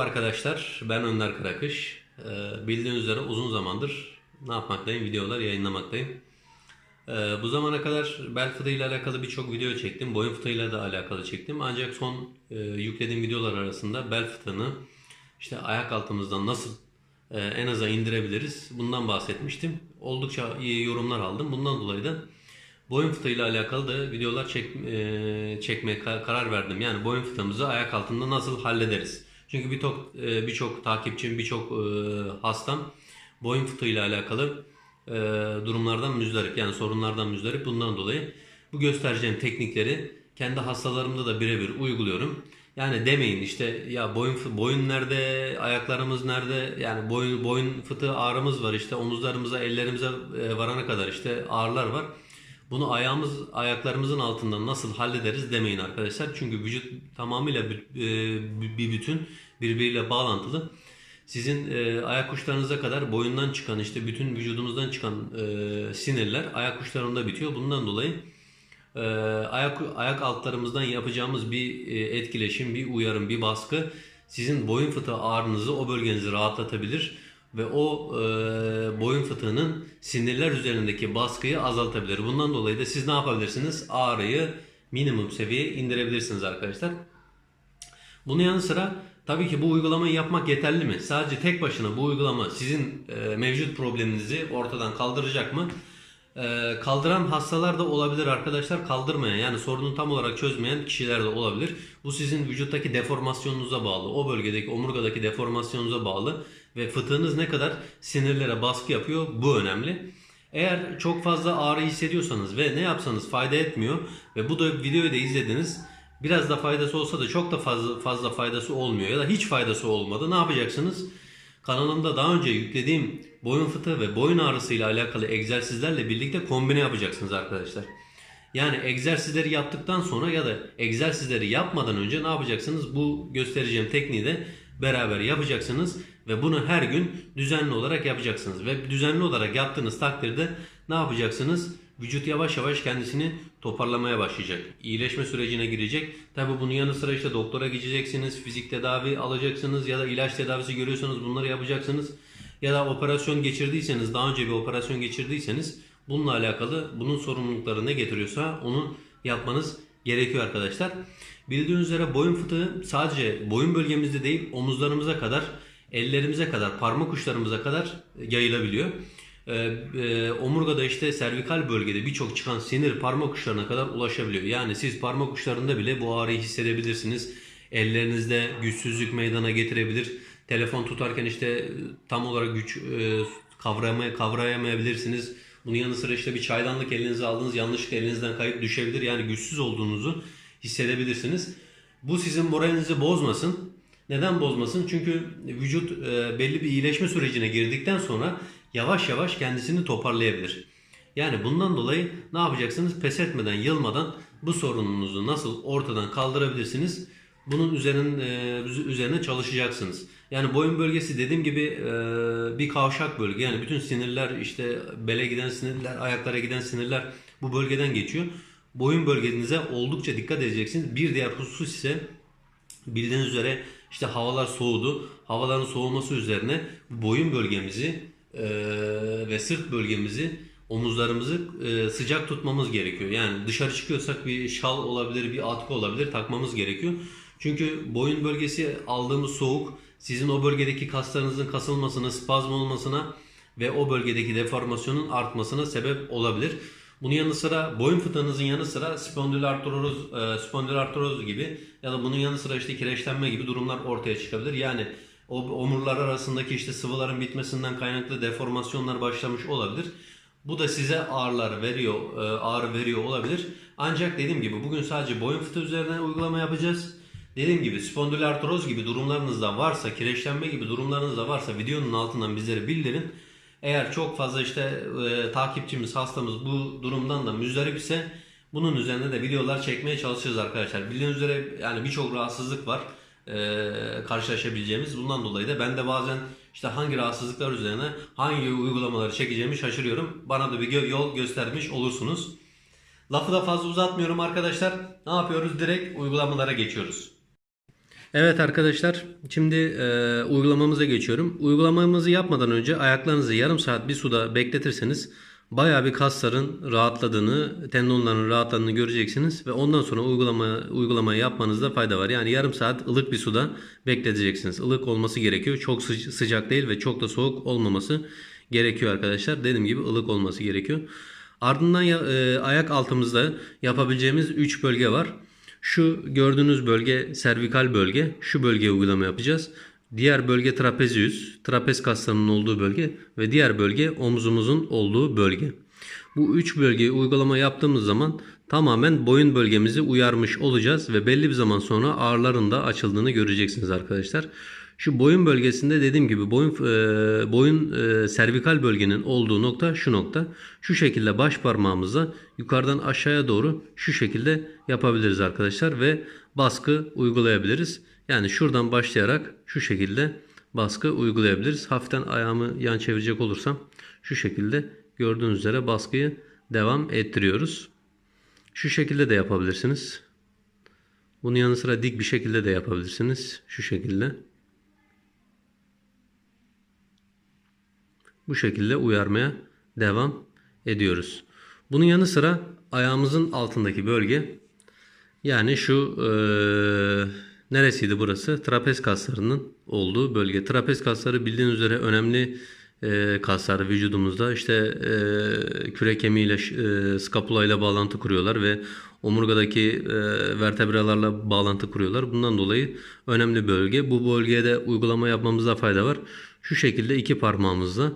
Merhaba arkadaşlar, ben Önder Karakış. Ee, bildiğiniz üzere uzun zamandır ne yapmaktayım? Videolar yayınlamaktayım. Ee, bu zamana kadar bel fıtığı ile alakalı birçok video çektim. Boyun fıtığıyla da alakalı çektim. Ancak son e, yüklediğim videolar arasında bel fıtığını işte ayak altımızdan nasıl e, en aza indirebiliriz? Bundan bahsetmiştim. Oldukça iyi yorumlar aldım. Bundan dolayı da boyun fıtığıyla alakalı da videolar çek, e, çekmeye ka- karar verdim. Yani boyun fıtığımızı ayak altında nasıl hallederiz? Çünkü birçok e, birçok takipçim, birçok e, hastam boyun fıtığıyla alakalı e, durumlardan müzdarip yani sorunlardan müzdarip. Bundan dolayı bu göstereceğim teknikleri kendi hastalarımda da birebir uyguluyorum. Yani demeyin işte ya boyun boyun nerede, ayaklarımız nerede? Yani boyun boyun fıtığı ağrımız var işte omuzlarımıza, ellerimize varana kadar işte ağrılar var. Bunu ayağımız ayaklarımızın altından nasıl hallederiz demeyin arkadaşlar. Çünkü vücut tamamıyla bir, e, bütün birbiriyle bağlantılı. Sizin e, ayak uçlarınıza kadar boyundan çıkan işte bütün vücudumuzdan çıkan e, sinirler ayak uçlarında bitiyor. Bundan dolayı ayak ayak altlarımızdan yapacağımız bir etkileşim, bir uyarım, bir baskı sizin boyun fıtığı ağrınızı o bölgenizi rahatlatabilir ve o e, boyun fıtığının sinirler üzerindeki baskıyı azaltabilir. Bundan dolayı da siz ne yapabilirsiniz? Ağrıyı minimum seviyeye indirebilirsiniz arkadaşlar. Bunun yanı sıra tabii ki bu uygulamayı yapmak yeterli mi? Sadece tek başına bu uygulama sizin e, mevcut probleminizi ortadan kaldıracak mı? E, kaldıran hastalar da olabilir arkadaşlar. Kaldırmayan yani sorunu tam olarak çözmeyen kişiler de olabilir. Bu sizin vücuttaki deformasyonunuza bağlı. O bölgedeki omurgadaki deformasyonunuza bağlı. Ve fıtığınız ne kadar sinirlere baskı yapıyor bu önemli. Eğer çok fazla ağrı hissediyorsanız ve ne yapsanız fayda etmiyor ve bu da videoyu da izlediniz biraz da faydası olsa da çok da fazla fazla faydası olmuyor ya da hiç faydası olmadı. Ne yapacaksınız? Kanalımda daha önce yüklediğim boyun fıtığı ve boyun ağrısı ile alakalı egzersizlerle birlikte kombine yapacaksınız arkadaşlar. Yani egzersizleri yaptıktan sonra ya da egzersizleri yapmadan önce ne yapacaksınız? Bu göstereceğim tekniği de beraber yapacaksınız ve bunu her gün düzenli olarak yapacaksınız. Ve düzenli olarak yaptığınız takdirde ne yapacaksınız? Vücut yavaş yavaş kendisini toparlamaya başlayacak. İyileşme sürecine girecek. Tabi bunun yanı sıra işte doktora gideceksiniz, fizik tedavi alacaksınız ya da ilaç tedavisi görüyorsanız bunları yapacaksınız. Ya da operasyon geçirdiyseniz, daha önce bir operasyon geçirdiyseniz bununla alakalı bunun sorumlulukları ne getiriyorsa onu yapmanız gerekiyor arkadaşlar. Bildiğiniz üzere boyun fıtığı sadece boyun bölgemizde değil omuzlarımıza kadar, ellerimize kadar, parmak uçlarımıza kadar yayılabiliyor. Ee, e, omurgada işte servikal bölgede birçok çıkan sinir parmak uçlarına kadar ulaşabiliyor. Yani siz parmak uçlarında bile bu ağrıyı hissedebilirsiniz. Ellerinizde güçsüzlük meydana getirebilir. Telefon tutarken işte e, tam olarak güç e, kavrayamayabilirsiniz. Bunun yanı sıra işte bir çaydanlık elinize aldınız yanlışlıkla elinizden kayıp düşebilir. Yani güçsüz olduğunuzu hissedebilirsiniz. Bu sizin moralinizi bozmasın. Neden bozmasın? Çünkü vücut e, belli bir iyileşme sürecine girdikten sonra yavaş yavaş kendisini toparlayabilir. Yani bundan dolayı ne yapacaksınız? Pes etmeden, yılmadan bu sorununuzu nasıl ortadan kaldırabilirsiniz? Bunun üzerine, üzerine çalışacaksınız. Yani boyun bölgesi dediğim gibi e, bir kavşak bölge. Yani bütün sinirler işte bele giden sinirler, ayaklara giden sinirler bu bölgeden geçiyor. Boyun bölgenize oldukça dikkat edeceksiniz. Bir diğer husus ise bildiğiniz üzere işte havalar soğudu. Havaların soğuması üzerine boyun bölgemizi e, ve sırt bölgemizi omuzlarımızı e, sıcak tutmamız gerekiyor. Yani dışarı çıkıyorsak bir şal olabilir, bir atkı olabilir takmamız gerekiyor. Çünkü boyun bölgesi aldığımız soğuk sizin o bölgedeki kaslarınızın kasılmasına, spazm olmasına ve o bölgedeki deformasyonun artmasına sebep olabilir. Bunun yanı sıra boyun fıtığınızın yanı sıra spondilartroz, e, spondilartroz gibi ya da bunun yanı sıra işte kireçlenme gibi durumlar ortaya çıkabilir. Yani o omurlar arasındaki işte sıvıların bitmesinden kaynaklı deformasyonlar başlamış olabilir. Bu da size ağrılar veriyor, e, ağrı veriyor olabilir. Ancak dediğim gibi bugün sadece boyun fıtığı üzerine uygulama yapacağız. Dediğim gibi spondilartroz gibi durumlarınız da varsa, kireçlenme gibi durumlarınız da varsa videonun altından bizlere bildirin. Eğer çok fazla işte e, takipçimiz, hastamız bu durumdan da müzdarip ise bunun üzerine de videolar çekmeye çalışacağız arkadaşlar. Bildiğiniz üzere yani birçok rahatsızlık var e, karşılaşabileceğimiz. Bundan dolayı da ben de bazen işte hangi rahatsızlıklar üzerine hangi uygulamaları çekeceğimi şaşırıyorum. Bana da bir yol göstermiş olursunuz. Lafı da fazla uzatmıyorum arkadaşlar. Ne yapıyoruz? Direkt uygulamalara geçiyoruz. Evet arkadaşlar, şimdi e, uygulamamıza geçiyorum. Uygulamamızı yapmadan önce ayaklarınızı yarım saat bir suda bekletirseniz bayağı bir kasların rahatladığını, tendonların rahatladığını göreceksiniz ve ondan sonra uygulama uygulamayı yapmanızda fayda var. Yani yarım saat ılık bir suda bekleteceksiniz. Ilık olması gerekiyor. Çok sı- sıcak değil ve çok da soğuk olmaması gerekiyor arkadaşlar. Dediğim gibi ılık olması gerekiyor. Ardından e, ayak altımızda yapabileceğimiz 3 bölge var. Şu gördüğünüz bölge servikal bölge. Şu bölgeye uygulama yapacağız. Diğer bölge trapezius, trapez kaslarının olduğu bölge ve diğer bölge omzumuzun olduğu bölge. Bu üç bölgeyi uygulama yaptığımız zaman tamamen boyun bölgemizi uyarmış olacağız ve belli bir zaman sonra ağrıların da açıldığını göreceksiniz arkadaşlar. Şu boyun bölgesinde dediğim gibi boyun e, boyun e, servikal bölgenin olduğu nokta şu nokta. Şu şekilde baş parmağımızla yukarıdan aşağıya doğru şu şekilde yapabiliriz arkadaşlar ve baskı uygulayabiliriz. Yani şuradan başlayarak şu şekilde baskı uygulayabiliriz. Hafiften ayağımı yan çevirecek olursam şu şekilde gördüğünüz üzere baskıyı devam ettiriyoruz. Şu şekilde de yapabilirsiniz. Bunun yanı sıra dik bir şekilde de yapabilirsiniz. Şu şekilde. Bu şekilde uyarmaya devam ediyoruz. Bunun yanı sıra ayağımızın altındaki bölge yani şu eee, neresiydi burası? Trapez kaslarının olduğu bölge. Trapez kasları bildiğiniz üzere önemli eee, kaslar vücudumuzda. İşte eee küre kemiğiyle, eee skapula ile bağlantı kuruyorlar ve omurgadaki eee vertebralarla bağlantı kuruyorlar. Bundan dolayı önemli bölge. Bu bölgede uygulama yapmamızda fayda var. Şu şekilde iki parmağımızla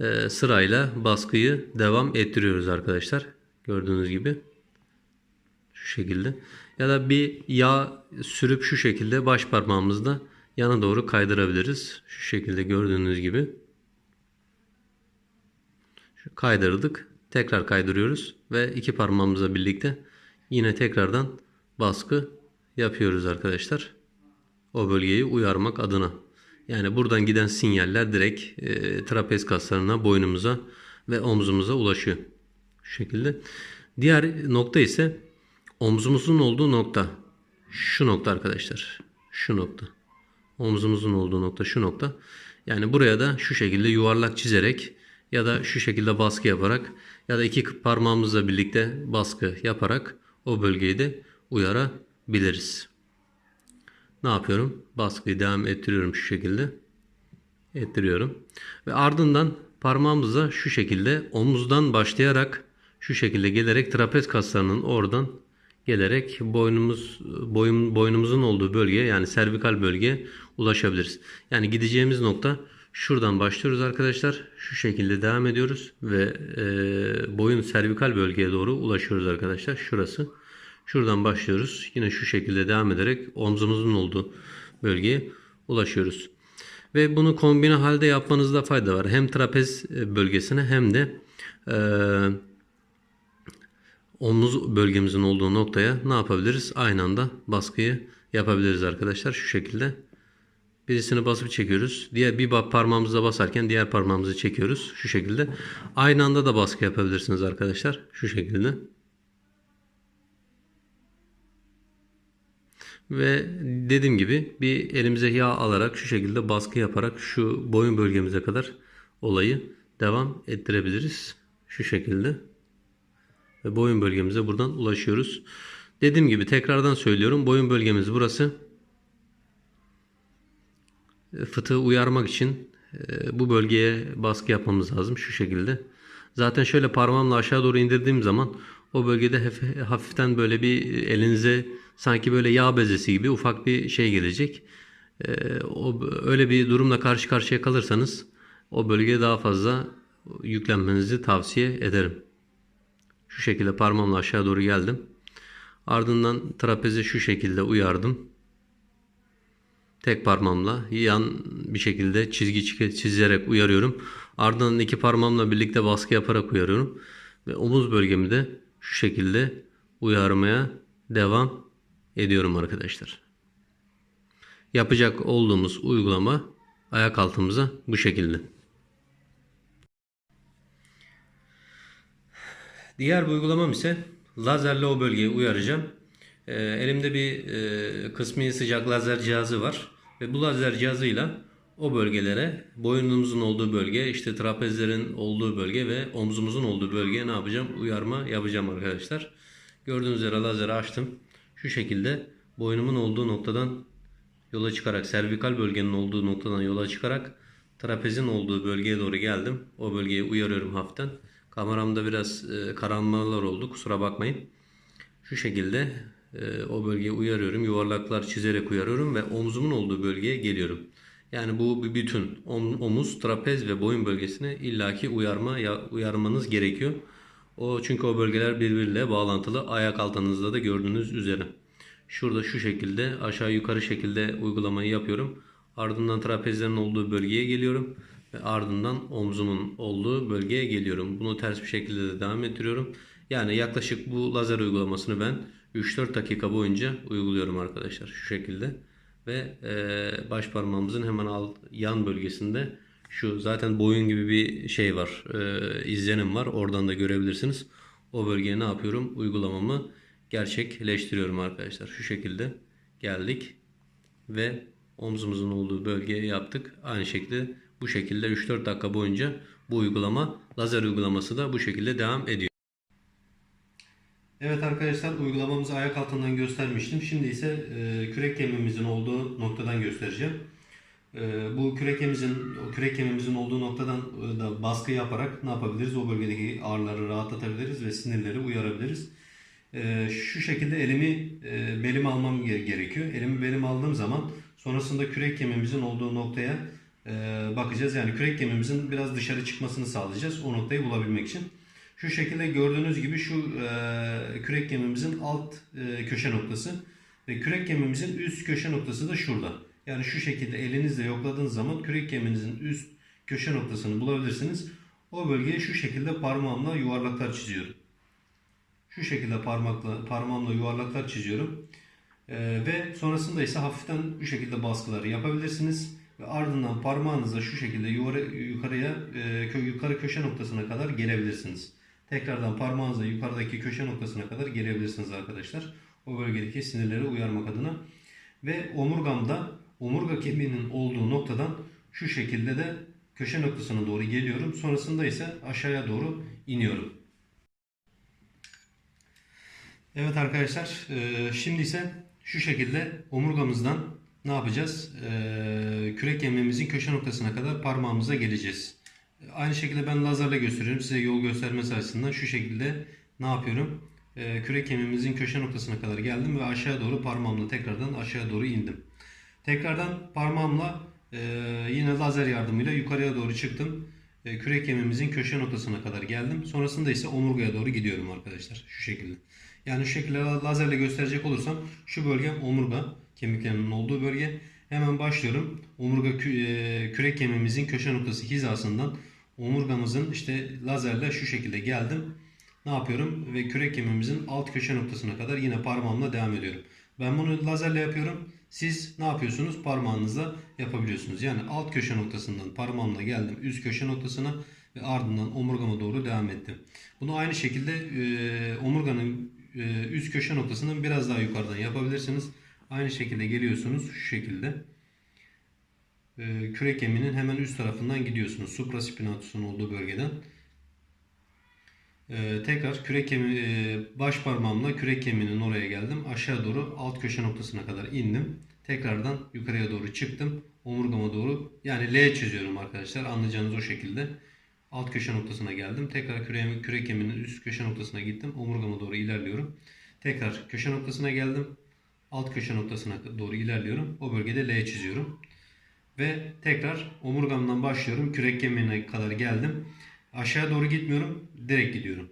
eee, sırayla baskıyı devam ettiriyoruz arkadaşlar. Gördüğünüz gibi. Şu şekilde. Ya da bir yağ sürüp şu şekilde baş parmağımızla yana doğru kaydırabiliriz. Şu şekilde gördüğünüz gibi. Şu kaydırdık. Tekrar kaydırıyoruz ve iki parmağımızla birlikte yine tekrardan baskı yapıyoruz arkadaşlar. O bölgeyi uyarmak adına. Yani buradan giden sinyaller direkt e, trapez kaslarına, boynumuza ve omzumuza ulaşıyor. Şu şekilde. Diğer nokta ise omzumuzun olduğu nokta. Şu nokta arkadaşlar. Şu nokta. Omzumuzun olduğu nokta şu nokta. Yani buraya da şu şekilde yuvarlak çizerek ya da şu şekilde baskı yaparak ya da iki parmağımızla birlikte baskı yaparak o bölgeyi de uyarabiliriz. Ne yapıyorum? Baskıyı devam ettiriyorum şu şekilde. Ettiriyorum. Ve ardından parmağımızla şu şekilde omuzdan başlayarak şu şekilde gelerek trapez kaslarının oradan gelerek boynumuz boyun, boynumuzun olduğu bölgeye yani servikal bölgeye ulaşabiliriz. Yani gideceğimiz nokta şuradan başlıyoruz arkadaşlar. Şu şekilde devam ediyoruz ve e, boyun servikal bölgeye doğru ulaşıyoruz arkadaşlar. Şurası. Şuradan başlıyoruz. Yine şu şekilde devam ederek omzumuzun olduğu bölgeye ulaşıyoruz. Ve bunu kombine halde yapmanızda fayda var. Hem trapez e, bölgesine hem de e, omuz bölgemizin olduğu noktaya ne yapabiliriz? Aynı anda baskıyı yapabiliriz arkadaşlar. Şu şekilde. Birisini basıp çekiyoruz. Diğer bir parmağımızla basarken diğer parmağımızı çekiyoruz. Şu şekilde. Aynı anda da baskı yapabilirsiniz arkadaşlar. Şu şekilde. Ve dediğim gibi bir elimize yağ alarak şu şekilde baskı yaparak şu boyun bölgemize kadar olayı devam ettirebiliriz. Şu şekilde. Ve boyun bölgemize buradan ulaşıyoruz. Dediğim gibi tekrardan söylüyorum. Boyun bölgemiz burası. E, Fıtığı uyarmak için e, bu bölgeye baskı yapmamız lazım. Şu şekilde. Zaten şöyle parmağımla aşağı doğru indirdiğim zaman o bölgede hafif- hafiften böyle bir elinize sanki böyle yağ bezesi gibi ufak bir şey gelecek. E, o öyle bir durumla karşı karşıya kalırsanız o bölgeye daha fazla yüklenmenizi tavsiye ederim. Şu şekilde parmağımla aşağı doğru geldim. Ardından trapezi şu şekilde uyardım. Tek parmağımla yan bir şekilde çizgi çizerek uyarıyorum. Ardından iki parmağımla birlikte baskı yaparak uyarıyorum. Ve omuz bölgemi de şu şekilde uyarmaya devam ediyorum arkadaşlar. Yapacak olduğumuz uygulama ayak altımıza bu şekilde. Diğer bir uygulamam ise lazerle o bölgeyi uyaracağım. Ee, elimde bir e, kısmi sıcak lazer cihazı var ve bu lazer cihazıyla o bölgelere boynumuzun olduğu bölge, işte trapezlerin olduğu bölge ve omzumuzun olduğu bölgeye ne yapacağım? Uyarma yapacağım arkadaşlar. Gördüğünüz üzere lazeri açtım. Şu şekilde boynumun olduğu noktadan yola çıkarak, servikal bölgenin olduğu noktadan yola çıkarak trapezin olduğu bölgeye doğru geldim. O bölgeyi uyarıyorum hafiften. Kameramda biraz e, kararmalar oldu. Kusura bakmayın. Şu şekilde e, o bölgeyi uyarıyorum. Yuvarlaklar çizerek uyarıyorum ve omzumun olduğu bölgeye geliyorum. Yani bu bir bütün. Om- Omuz, trapez ve boyun bölgesine illaki uyarma ya, uyarmanız gerekiyor. O çünkü o bölgeler birbiriyle bağlantılı. Ayak altınızda da gördüğünüz üzere. Şurada şu şekilde aşağı yukarı şekilde uygulamayı yapıyorum. Ardından trapezlerin olduğu bölgeye geliyorum ve ardından omzumun olduğu bölgeye geliyorum. Bunu ters bir şekilde de devam ettiriyorum. Yani yaklaşık bu lazer uygulamasını ben 3-4 dakika boyunca uyguluyorum arkadaşlar şu şekilde. Ve e, baş parmağımızın hemen alt yan bölgesinde şu zaten boyun gibi bir şey var, e, izlenim var. Oradan da görebilirsiniz. O bölgeye ne yapıyorum? Uygulamamı gerçekleştiriyorum arkadaşlar. Şu şekilde geldik ve omzumuzun olduğu bölgeye yaptık. Aynı şekilde bu şekilde 3-4 dakika boyunca bu uygulama, lazer uygulaması da bu şekilde devam ediyor. Evet arkadaşlar uygulamamızı ayak altından göstermiştim. Şimdi ise e, kürek kemiğimizin olduğu noktadan göstereceğim. E, bu kürek kemiğimizin, o kürek kemiğimizin olduğu noktadan e, da baskı yaparak ne yapabiliriz? O bölgedeki ağrıları rahatlatabiliriz ve sinirleri uyarabiliriz. E, şu şekilde elimi e, belime almam ge- gerekiyor. Elimi belime aldığım zaman sonrasında kürek kemiğimizin olduğu noktaya e, bakacağız. Yani kürek kemiğimizin biraz dışarı çıkmasını sağlayacağız o noktayı bulabilmek için. Şu şekilde gördüğünüz gibi şu e, kürek kemiğimizin alt e, köşe noktası ve kürek kemiğimizin üst köşe noktası da şurada. Yani şu şekilde elinizle yokladığınız zaman kürek kemiğinizin üst köşe noktasını bulabilirsiniz. O bölgeye şu şekilde parmağımla yuvarlaklar çiziyorum. Şu şekilde parmakla parmağımla yuvarlaklar çiziyorum. E, ve sonrasında ise hafiften bu şekilde baskıları yapabilirsiniz. Ve ardından parmağınızla şu şekilde yukarı, yukarıya e, yukarı köşe noktasına kadar gelebilirsiniz. Tekrardan parmağınızla yukarıdaki köşe noktasına kadar gelebilirsiniz arkadaşlar. O bölgedeki sinirleri uyarmak adına. Ve omurgamda omurga kemiğinin olduğu noktadan şu şekilde de köşe noktasına doğru geliyorum. Sonrasında ise aşağıya doğru iniyorum. Evet arkadaşlar, e, şimdi ise şu şekilde omurgamızdan ne yapacağız? E, kürek kemiğimizin köşe noktasına kadar parmağımıza geleceğiz. Aynı şekilde ben lazerle gösteriyorum. Size yol göstermesi açısından şu şekilde ne yapıyorum? E, kürek kemiğimizin köşe noktasına kadar geldim ve aşağı doğru parmağımla tekrardan aşağı doğru indim. Tekrardan parmağımla e, yine lazer yardımıyla yukarıya doğru çıktım. E, kürek kemiğimizin köşe noktasına kadar geldim. Sonrasında ise omurgaya doğru gidiyorum arkadaşlar. Şu şekilde. Yani şu şekilde lazerle gösterecek olursam şu bölgem omurga kemiklerinin olduğu bölge. Hemen başlıyorum. Omurga kü- e, kürek kemiğimizin köşe noktası hizasından omurgamızın işte lazerle şu şekilde geldim. Ne yapıyorum? Ve kürek kemiğimizin alt köşe noktasına kadar yine parmağımla devam ediyorum. Ben bunu lazerle yapıyorum. Siz ne yapıyorsunuz? Parmağınızla yapabiliyorsunuz. Yani alt köşe noktasından parmağımla geldim üst köşe noktasına ve ardından omurgama doğru devam ettim. Bunu aynı şekilde e, omurganın e, üst köşe noktasından biraz daha yukarıdan yapabilirsiniz. Aynı şekilde geliyorsunuz şu şekilde. E, kürek kemiğinin hemen üst tarafından gidiyorsunuz. Supraspinatus'un olduğu bölgeden. E, tekrar kürek kemiği e, baş parmağımla kürek kemiğinin oraya geldim. Aşağı doğru alt köşe noktasına kadar indim. Tekrardan yukarıya doğru çıktım. Omurgama doğru yani L çiziyorum arkadaşlar. Anlayacağınız o şekilde. Alt köşe noktasına geldim. Tekrar küre, kürek kemiğinin üst köşe noktasına gittim. Omurgama doğru ilerliyorum. Tekrar köşe noktasına geldim. Alt köşe noktasına doğru ilerliyorum. O bölgede L çiziyorum. Ve tekrar omurgamdan başlıyorum. Kürek kemiğine kadar geldim. Aşağı doğru gitmiyorum. Direkt gidiyorum.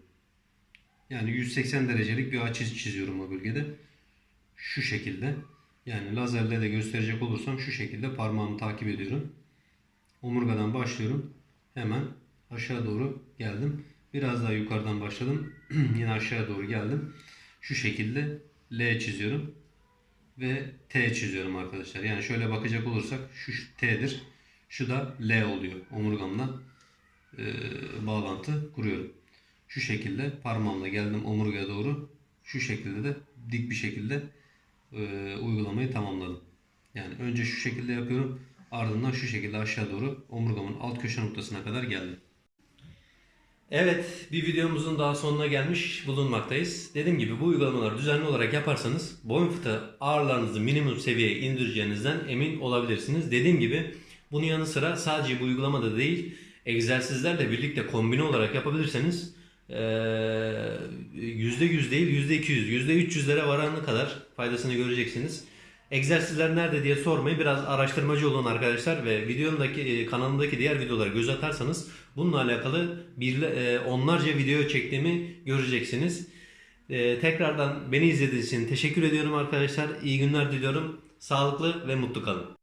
Yani 180 derecelik bir açı çiziyorum o bölgede. Şu şekilde. Yani lazerle de gösterecek olursam şu şekilde parmağımı takip ediyorum. Omurgadan başlıyorum. Hemen aşağı doğru geldim. Biraz daha yukarıdan başladım. Yine aşağı doğru geldim. Şu şekilde L çiziyorum. Ve T çiziyorum arkadaşlar. Yani şöyle bakacak olursak şu T'dir. Şu da L oluyor. Omurgamla e, bağlantı kuruyorum. Şu şekilde parmağımla geldim omurgaya doğru. şu şekilde de dik bir şekilde e, uygulamayı tamamladım. Yani önce şu şekilde yapıyorum. Ardından şu şekilde aşağı doğru omurgamın alt köşe noktasına kadar geldim. Evet, bir videomuzun daha sonuna gelmiş bulunmaktayız. Dediğim gibi bu uygulamaları düzenli olarak yaparsanız boyun fıtığı ağırlarınızı minimum seviyeye indireceğinizden emin olabilirsiniz. Dediğim gibi bunun yanı sıra sadece bu uygulamada değil, egzersizlerle birlikte kombine olarak yapabilirseniz eee, %100 değil %200, %300'lere varanı kadar faydasını göreceksiniz. Egzersizler nerede diye sormayı biraz araştırmacı olun arkadaşlar ve videomdaki e, kanalımdaki diğer videolara göz atarsanız bununla alakalı bir e, onlarca video çektiğimi göreceksiniz. E, tekrardan beni izlediğiniz için teşekkür ediyorum arkadaşlar. İyi günler diliyorum. Sağlıklı ve mutlu kalın.